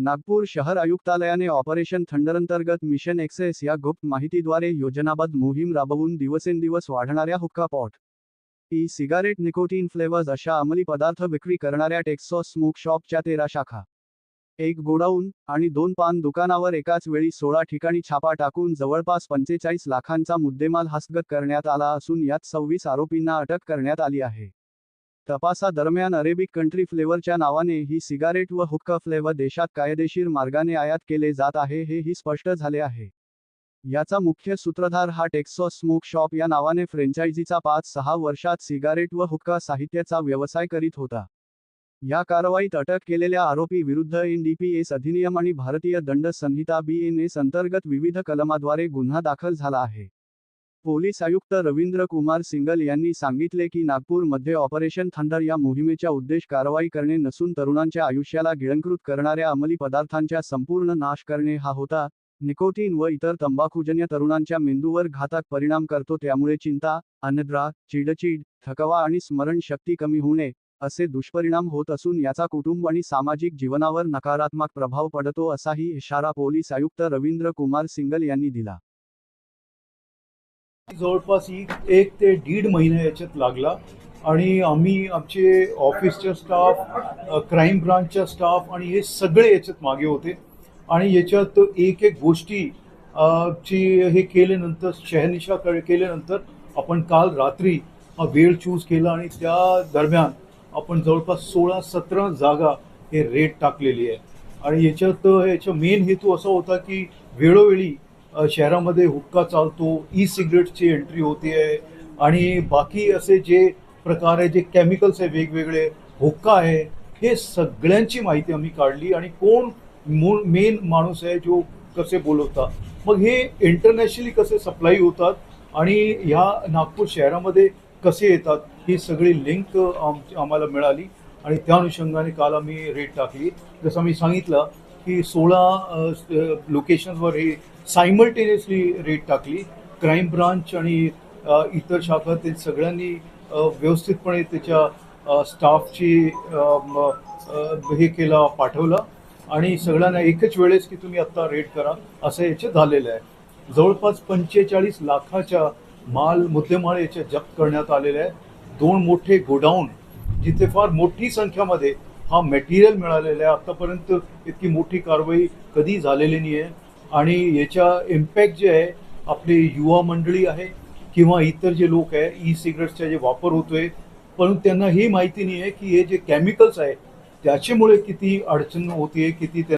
नागपूर शहर आयुक्तालयाने ऑपरेशन थंडरअंतर्गत मिशन एक्सेस या गुप्त माहितीद्वारे योजनाबद्ध मोहीम राबवून दिवसेंदिवस वाढणाऱ्या हुक्का pot E cigarette nicotine flavours अशा अंमली पदार्थ विक्री करणाऱ्या टेक्सॉस स्मोक शॉपच्या तेरा शाखा. एक गोडाऊन आणि दोन पान दुकानावर एकाच वेळी सोळा ठिकाणी छापा टाकून जवळपास पंचेचाळीस लाखांचा मुद्देमाल हस्तगत करण्यात आला असून यात सव्वीस आरोपींना अटक करण्यात आली आहे. तपासादरम्यान अरेबिक कंट्री फ्लेवरच्या नावाने ही सिगारेट व हुक्का फ्लेवर देशात कायदेशीर मार्गाने आयात केले जात आहे हेही स्पष्ट झाले आहे. याचा मुख्य सूत्रधार हा टेक्सॉस स्मोक शॉप या नावाने फ्रेंचायझीचा पाच सहा वर्षात सिगारेट व हुक्का साहित्याचा व्यवसाय करीत होता. या कारवाईत अटक केलेल्या आरोपी विरुद्ध एनडीपीएस अधिनियम आणि भारतीय दंड संहिता बीएनएस अंतर्गत विविध कलमाद्वारे गुन्हा दाखल झाला आहे. पोलीस आयुक्त रवींद्र कुमार सिंगल यांनी सांगितले की नागपूरमध्ये ऑपरेशन थंडर या मोहिमेचा उद्देश कारवाई करणे नसून तरुणांच्या आयुष्याला गिळंकृत करणाऱ्या अंमली पदार्थांचा संपूर्ण नाश करणे हा होता. निकोटीन व इतर तंबाखूजन्य तरुणांच्या मेंदूवर घातक परिणाम करतो त्यामुळे चिंता अनिद्रा चिडचिड थकवा आणि स्मरणशक्ती कमी होणे असे दुष्परिणाम होत असून याचा कुटुंब आणि सामाजिक जीवनावर नकारात्मक प्रभाव पडतो असाही इशारा पोलीस आयुक्त रवींद्र कुमार सिंगल यांनी दिला. जवळपास एक एक ते दीड महिना याच्यात लागला. आणि आम्ही आमचे ऑफिसच्या स्टाफ क्राईम ब्रांचच्या स्टाफ आणि हे सगळे याच्यात मागे होते. आणि याच्यात एक एक गोष्टी ची हे केल्यानंतर शहनिशा क- केल्यानंतर आपण काल रात्री हा वेळ चूज केला आणि त्या दरम्यान आपण जवळपास सोळा सतरा जागा हे रेट टाकलेली आहे. आणि याच्यात याचा मेन हेतू असा होता की वेळोवेळी शहरामध्ये हुक्का चालतो ई सिगरेटची एंट्री होते आहे आणि बाकी असे जे प्रकार आहे जे केमिकल्स आहे वेगवेगळे हुक्का आहे हे सगळ्यांची माहिती आम्ही काढली आणि कोण मूळ मेन माणूस आहे जो कसे बोलवता. मग हे इंटरनॅशनली कसे सप्लाय होतात आणि ह्या नागपूर शहरामध्ये कसे येतात ही सगळी लिंक आम्हाला मिळाली आणि त्या अनुषंगाने काल आम्ही रेट टाकली. जसं मी सांगितलं की सोळा लोकेशन्सवर हे सायमल्टेनियसली रेट टाकली. क्राईम ब्रांच आणि इतर शाखा ते सगळ्यांनी व्यवस्थितपणे त्याच्या स्टाफची हे केला पाठवला. आणि सगळ्यांना एकच वेळेस की तुम्ही आत्ता रेट करा असं याचे झालेलं आहे. जवळपास पंचेचाळीस लाखाच्या माल मुद्देमाल याच्या जप्त करण्यात आलेले आहे. दोन मोठे गोडाऊन जिथे फार मोठी संख्यामध्ये हा मटेरियल मिळालेला आहे. आतापर्यंत इतकी मोठी कारवाई कधी झालेली नाही आहे आणि याच्या इम्पॅक्ट जे आहे आपली युवा मंडळी आहे किंवा इतर जे लोक आहे ई सिगरेट्सचा जे वापर होतोय परंतु त्यांना ही माहिती नाही आहे की हे जे केमिकल्स आहे त्याच्यामुळे किती अडचण होतीये किती त्या